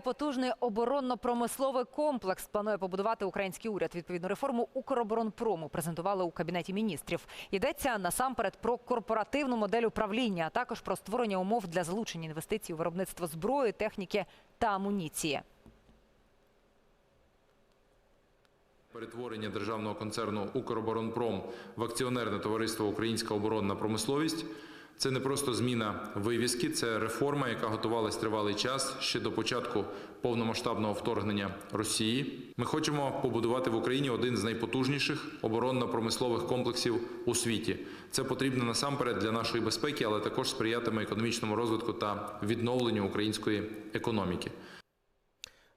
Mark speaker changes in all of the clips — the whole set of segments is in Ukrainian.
Speaker 1: Потужний оборонно-промисловий комплекс планує побудувати український уряд. Відповідну реформу Укроборонпрому презентували у кабінеті міністрів. Йдеться насамперед про корпоративну модель управління, а також про створення умов для залучення інвестицій у виробництво зброї, техніки та амуніції.
Speaker 2: Перетворення державного концерну Укроборонпром в акціонерне товариство Українська оборонна промисловість це не просто зміна вивіски, це реформа, яка готувалась тривалий час ще до початку повномасштабного вторгнення Росії. Ми хочемо побудувати в Україні один з найпотужніших оборонно-промислових комплексів у світі. Це потрібно насамперед для нашої безпеки, але також сприятиме економічному розвитку та відновленню української економіки.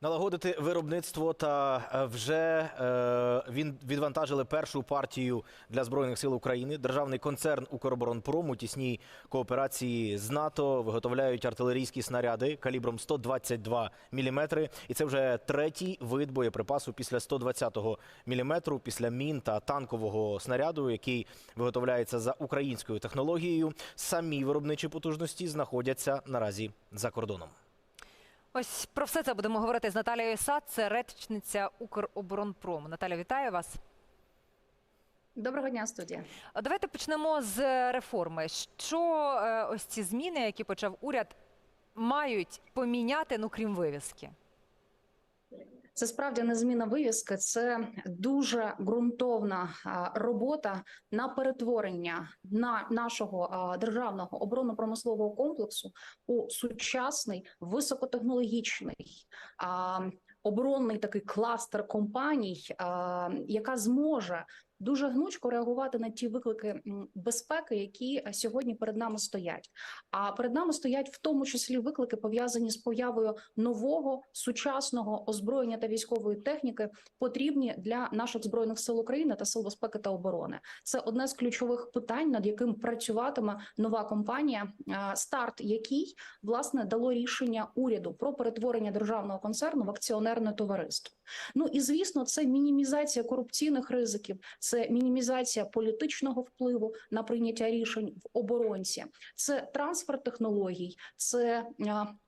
Speaker 3: Налагодити виробництво та е, вже е, він відвантажили першу партію для збройних сил України. Державний концерн Укроборонпром у тісній кооперації з НАТО виготовляють артилерійські снаряди калібром 122 мм. І це вже третій вид боєприпасу після 120 мм, після мін та танкового снаряду, який виготовляється за українською технологією. Самі виробничі потужності знаходяться наразі за кордоном.
Speaker 1: Ось про все це будемо говорити з Наталією Сад, це речниця Укроборонпрому. Наталя, вітаю вас.
Speaker 4: Доброго дня, студія.
Speaker 1: Давайте почнемо з реформи. Що е, ось ці зміни, які почав уряд, мають поміняти, ну крім вивіски?
Speaker 4: Це справді не зміна вивіски, це дуже ґрунтовна робота на перетворення на нашого державного оборонно-промислового комплексу у сучасний високотехнологічний оборонний такий кластер компаній, яка зможе дуже гнучко реагувати на ті виклики безпеки, які е, сьогодні перед нами стоять. А перед нами стоять в тому числі виклики пов'язані з появою нового сучасного озброєння та військової техніки, потрібні для наших збройних сил України та сил безпеки та оборони. Це одне з ключових питань, над яким працюватиме нова компанія, е, старт який власне дало рішення уряду про перетворення державного концерну в акціонерне товариство. Ну і звісно, це мінімізація корупційних ризиків, це мінімізація політичного впливу на прийняття рішень в оборонці, це трансфер технологій, це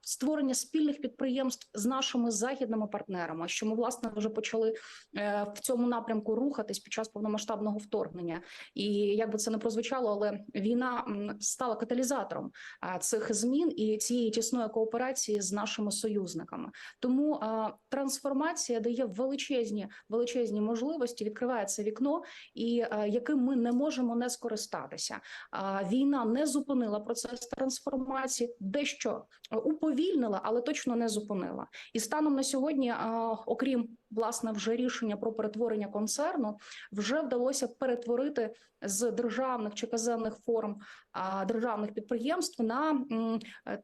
Speaker 4: створення спільних підприємств з нашими західними партнерами, що ми власне вже почали е, в цьому напрямку рухатись під час повномасштабного вторгнення. І як би це не прозвучало, але війна стала каталізатором цих змін і цієї тісної кооперації з нашими союзниками. Тому трансформація дає величезні величезні можливості, відкриває це вікно, і яким ми не можемо не скористатися. Війна не зупинила процес трансформації, дещо уповільнила, але точно не зупинила. І станом на сьогодні, окрім власне вже рішення про перетворення концерну, вже вдалося перетворити з державних чи казенних форм державних підприємств на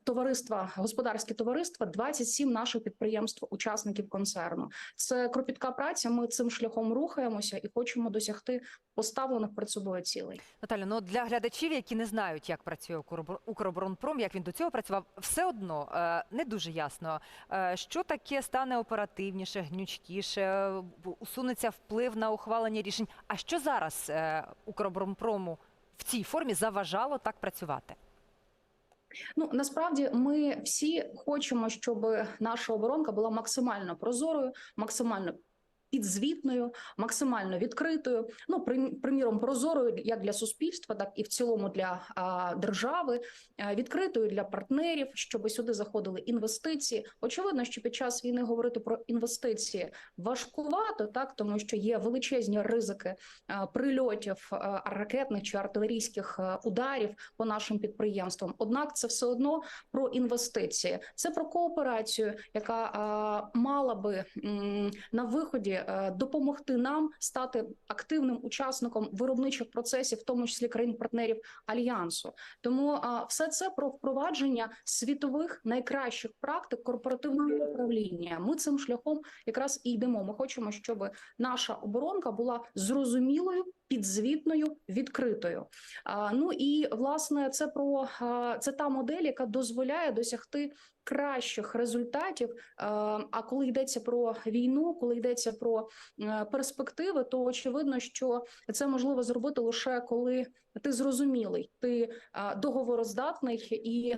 Speaker 4: товариства, господарські товариства, 27 наших підприємств, учасників концерну. Це кропітка праця. Ми цим шляхом рухаємося і хочемо досягти поставлених перед собою цілей.
Speaker 1: Наталя, ну для глядачів, які не знають, як працює Укробор- Укроборонпром, як він до цього працював, все одно е, не дуже ясно, е, що таке стане оперативніше, гнучкіше, е, усунеться вплив на ухвалення рішень. А що зараз е, Укроборонпрому в цій формі заважало так працювати?
Speaker 4: Ну насправді ми всі хочемо, щоб наша оборонка була максимально прозорою, максимально підзвітною, максимально відкритою. Ну приміром, прозорою як для суспільства, так і в цілому для а, держави, а, відкритою для партнерів, щоб сюди заходили інвестиції. Очевидно, що під час війни говорити про інвестиції важкувато, так тому що є величезні ризики а, прильотів а, ракетних чи артилерійських а, ударів по нашим підприємствам. Однак це все одно про інвестиції, це про кооперацію, яка а, мала би м, на виході е, допомогти нам стати активним учасником виробничих процесів, в тому числі країн-партнерів альянсу. Тому все це про впровадження світових найкращих практик корпоративного управління. Ми цим шляхом якраз і йдемо. Ми хочемо, щоб наша оборонка була зрозумілою, підзвітною, відкритою. А, Ну і власне це про це та модель, яка дозволяє досягти кращих результатів. А, коли йдеться про війну, коли йдеться про е, перспективи, то очевидно, що це можливо зробити лише коли ти зрозумілий, ти договороздатний і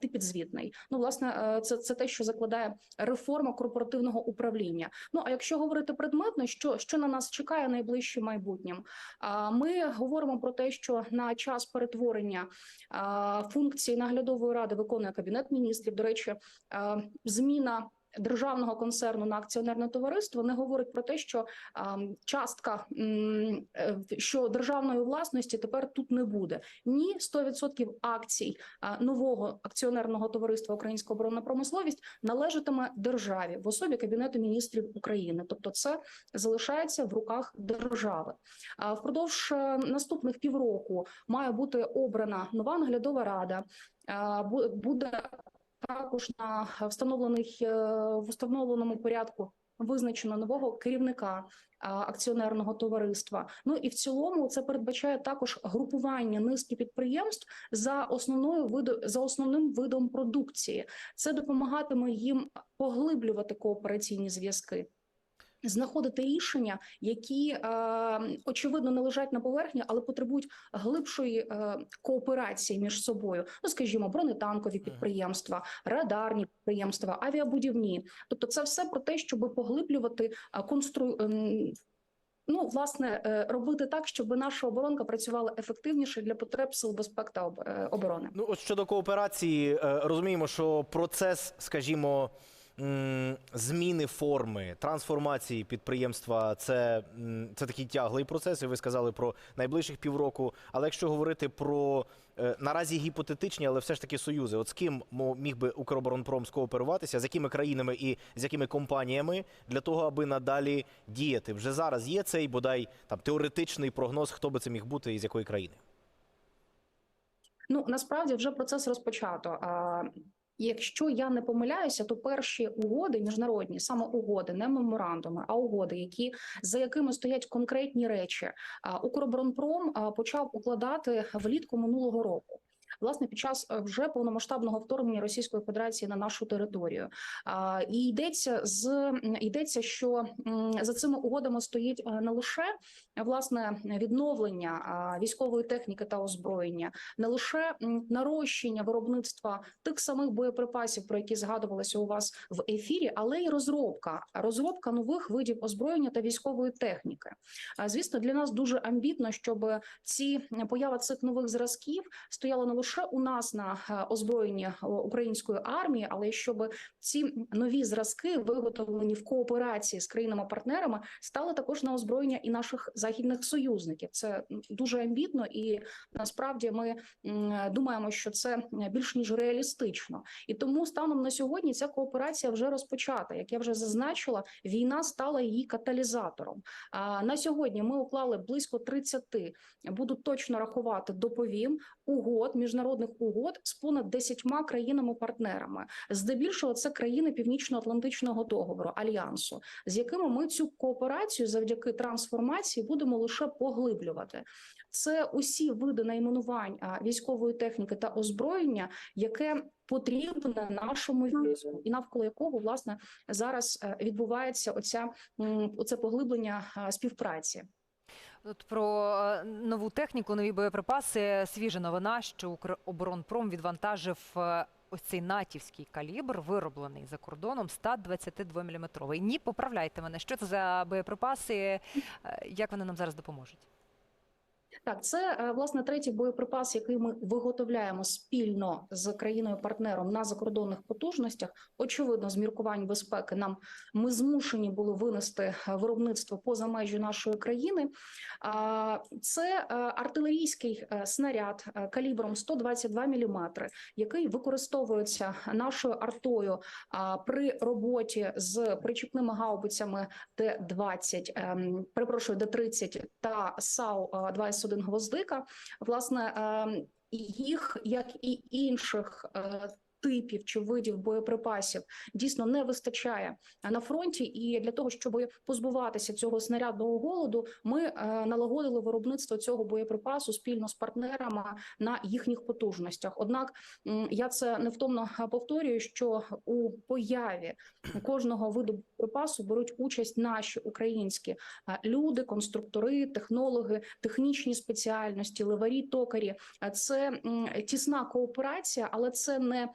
Speaker 4: ти підзвітний. Ну, власне, е, це, це те, що закладає реформа корпоративного управління. Ну а якщо говорити предметно, що, що на нас чекає найближчим майбутнім? Ми говоримо про те, що на час перетворення функції наглядової ради виконує кабінет міністрів. До речі, зміна. Державного концерну на акціонерне товариство не говорить про те, що частка е, що державної власності тепер тут не буде. Ні, 100% акцій нового акціонерного товариства Українська оборонна промисловість належатиме державі в особі кабінету міністрів України. Тобто, це залишається в руках держави. А впродовж е, наступних півроку має бути обрана нова наглядова рада. Буде також на встановлених е, в встановленому порядку визначено нового керівника акціонерного товариства. Ну і в цілому це передбачає також групування низки підприємств за основною виду за основним видом продукції. Це допомагатиме їм поглиблювати коопераційні зв'язки. Знаходити рішення, які е, очевидно не лежать на поверхні, але потребують глибшої е, кооперації між собою. Ну, скажімо, бронетанкові підприємства, радарні підприємства, авіабудівні. Тобто, це все про те, щоб поглиблювати е, констру... ем, Ну, власне, робити так, щоб наша оборонка працювала ефективніше для потреб сил безпеки та оборони.
Speaker 3: Ну, от щодо кооперації, розуміємо, що процес, скажімо, зміни форми, трансформації підприємства це, це такий тяглий процес, і ви сказали про найближчих півроку. Але якщо говорити про е, наразі гіпотетичні, але все ж таки союзи, от з ким міг би Укроборонпром скооперуватися, з якими країнами і з якими компаніями для того, аби надалі діяти? Вже зараз є цей бодай там теоретичний прогноз, хто би це міг бути і з якої країни?
Speaker 4: Ну насправді вже процес розпочато. Якщо я не помиляюся, то перші угоди міжнародні, саме угоди, не меморандуми, а угоди, які за якими стоять конкретні речі, Укроборонпром почав укладати влітку минулого року. Власне, під час е, вже повномасштабного вторгнення Російської Федерації на нашу територію, і йдеться з йдеться, що за цими угодами стоїть е, не лише власне відновлення військової техніки та озброєння, не лише нарощення виробництва тих самих боєприпасів, про які згадувалося у вас в ефірі, але й розробка розробка нових видів озброєння та військової техніки. Звісно, для нас дуже амбітно, щоб ці поява цих нових зразків стояла не лише у нас на е, озброєнні е, української армії, але щоб ці нові зразки, виготовлені в кооперації з країнами-партнерами, стали також на озброєння і наших західних союзників. Це дуже амбітно, і насправді ми думаємо, що це більш ніж реалістично. І тому станом на сьогодні ця кооперація вже розпочата. Як я вже зазначила, війна стала її каталізатором. На сьогодні ми уклали близько 30, буду точно рахувати, доповім угод, міжнародних угод з понад 10 країнами-партнерами. Здебільшого це країни Північно-Атлантичного договору альянсу, з якими ми цю кооперацію завдяки трансформації будемо лише поглиблювати. Це усі види найменувань військової техніки та озброєння, яке потрібне нашому війську, і навколо якого власне зараз е, відбувається оця оце поглиблення співпраці.
Speaker 1: От про е, нову техніку, нові боєприпаси. Свіжа новина, що Укроборонпром відвантажив е, ось цей натівський калібр, вироблений за кордоном 122 мм. Ні, поправляйте мене. Що це за боєприпаси? е, Як вони нам зараз допоможуть?
Speaker 4: Так, це е, власне третій боєприпас, який ми виготовляємо спільно з країною-партнером на закордонних потужностях. Очевидно, з міркувань безпеки нам ми змушені були винести е, виробництво поза межі нашої країни. А, Це е, артилерійський снаряд калібром 122 мм, який використовується нашою артою при роботі з причіпними гаубицями Т-20, ем, перепрошую, Д-30 та САУ е, 21 гвоздика. Власне, ем, їх, як і інших е, типів чи видів боєприпасів дійсно не вистачає на фронті. І для того, щоб позбуватися цього снарядного голоду, ми е, налагодили виробництво цього боєприпасу спільно з партнерами на їхніх потужностях. Однак я це невтомно е, повторюю, що у появі кожного виду боєприпасу беруть участь наші українські е, люди, конструктори, технологи, технічні спеціальності, ливарі, токарі. Е, Це тісна кооперація, але це не е,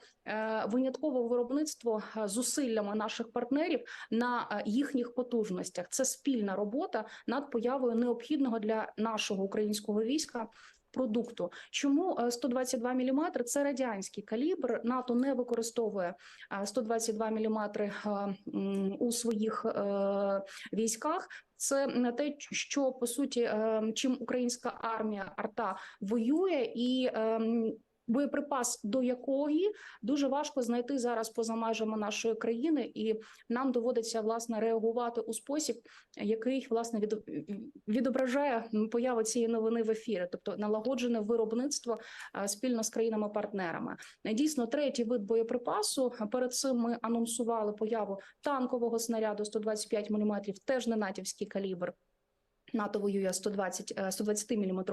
Speaker 4: виняткове виробництво е, зусиллями наших партнерів на е, їхніх потужностях. Це спільна робота над появою необхідного для нашого українського війська. Продукту, чому е, 122 мм – це радянський калібр. НАТО не використовує е, 122 мм у своїх е, військах. Це не те, що по суті, е, чим українська армія арта воює, і ем, боєприпас до якої дуже важко знайти зараз поза межами нашої країни, і нам доводиться власне реагувати у спосіб, який власне від, відображає появу цієї новини в ефірі, тобто налагоджене виробництво е, спільно з країнами-партнерами. Дійсно, третій вид боєприпасу. Перед цим ми анонсували появу танкового снаряду 125 мм, теж не натівський калібр. НАТО воює 120, 120 мм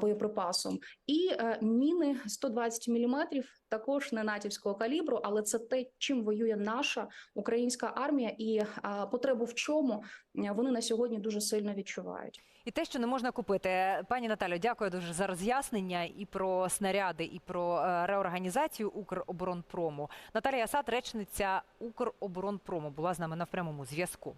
Speaker 4: боєприпасом, і е, міни 120 мм, також не натівського калібру, але це те, чим воює наша українська армія, і е, потребу в чому е, вони на сьогодні дуже сильно відчувають.
Speaker 1: І те, що не можна купити. Пані Наталю, дякую дуже за роз'яснення і про снаряди, і про реорганізацію Укроборонпрому. Наталія Сад, речниця Укроборонпрому, була з нами на прямому зв'язку.